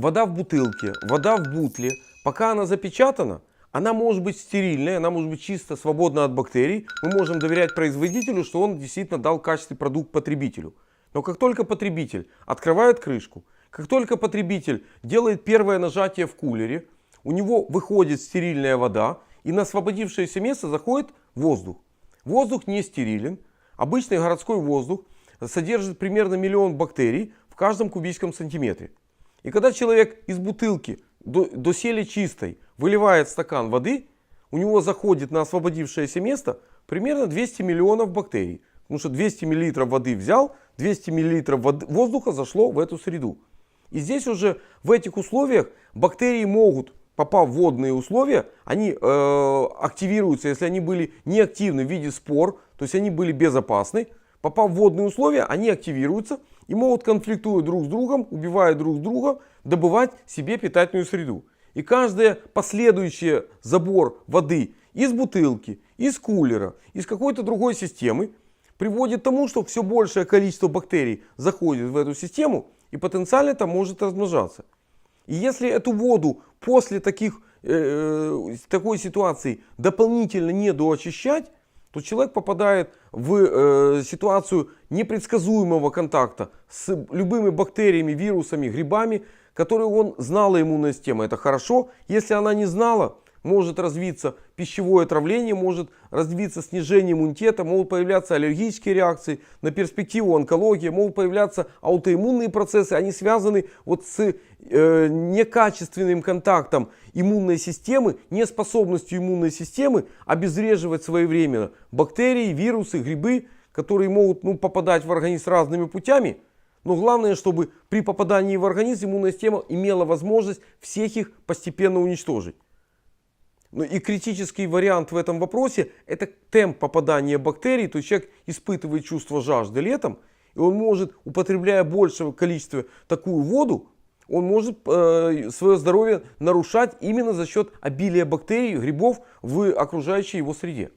вода в бутылке, вода в бутле, пока она запечатана, она может быть стерильной, она может быть чисто свободна от бактерий. Мы можем доверять производителю, что он действительно дал качественный продукт потребителю. Но как только потребитель открывает крышку, как только потребитель делает первое нажатие в кулере, у него выходит стерильная вода, и на освободившееся место заходит воздух. Воздух не стерилен. Обычный городской воздух содержит примерно миллион бактерий в каждом кубическом сантиметре. И когда человек из бутылки до, доселе чистой выливает стакан воды, у него заходит на освободившееся место примерно 200 миллионов бактерий. Потому что 200 миллилитров воды взял, 200 миллилитров воды- воздуха зашло в эту среду. И здесь уже в этих условиях бактерии могут, попав в водные условия, они э, активируются, если они были неактивны в виде спор, то есть они были безопасны. Попав в водные условия, они активируются и могут, конфликтуя друг с другом, убивая друг друга, добывать себе питательную среду. И каждый последующий забор воды из бутылки, из кулера, из какой-то другой системы приводит к тому, что все большее количество бактерий заходит в эту систему и потенциально там может размножаться. И если эту воду после таких, э, такой ситуации дополнительно не доочищать, то человек попадает в э, ситуацию непредсказуемого контакта с любыми бактериями, вирусами, грибами, которые он знала иммунная система. Это хорошо. Если она не знала, может развиться пищевое отравление, может развиться снижение иммунитета, могут появляться аллергические реакции, на перспективу онкология, могут появляться аутоиммунные процессы, они связаны вот с э, некачественным контактом иммунной системы, неспособностью иммунной системы обезвреживать своевременно бактерии, вирусы, грибы, которые могут ну, попадать в организм разными путями. Но главное, чтобы при попадании в организм иммунная система имела возможность всех их постепенно уничтожить. Ну и критический вариант в этом вопросе – это темп попадания бактерий. То есть человек испытывает чувство жажды летом, и он может, употребляя большее количество такую воду, он может э, свое здоровье нарушать именно за счет обилия бактерий, грибов в окружающей его среде.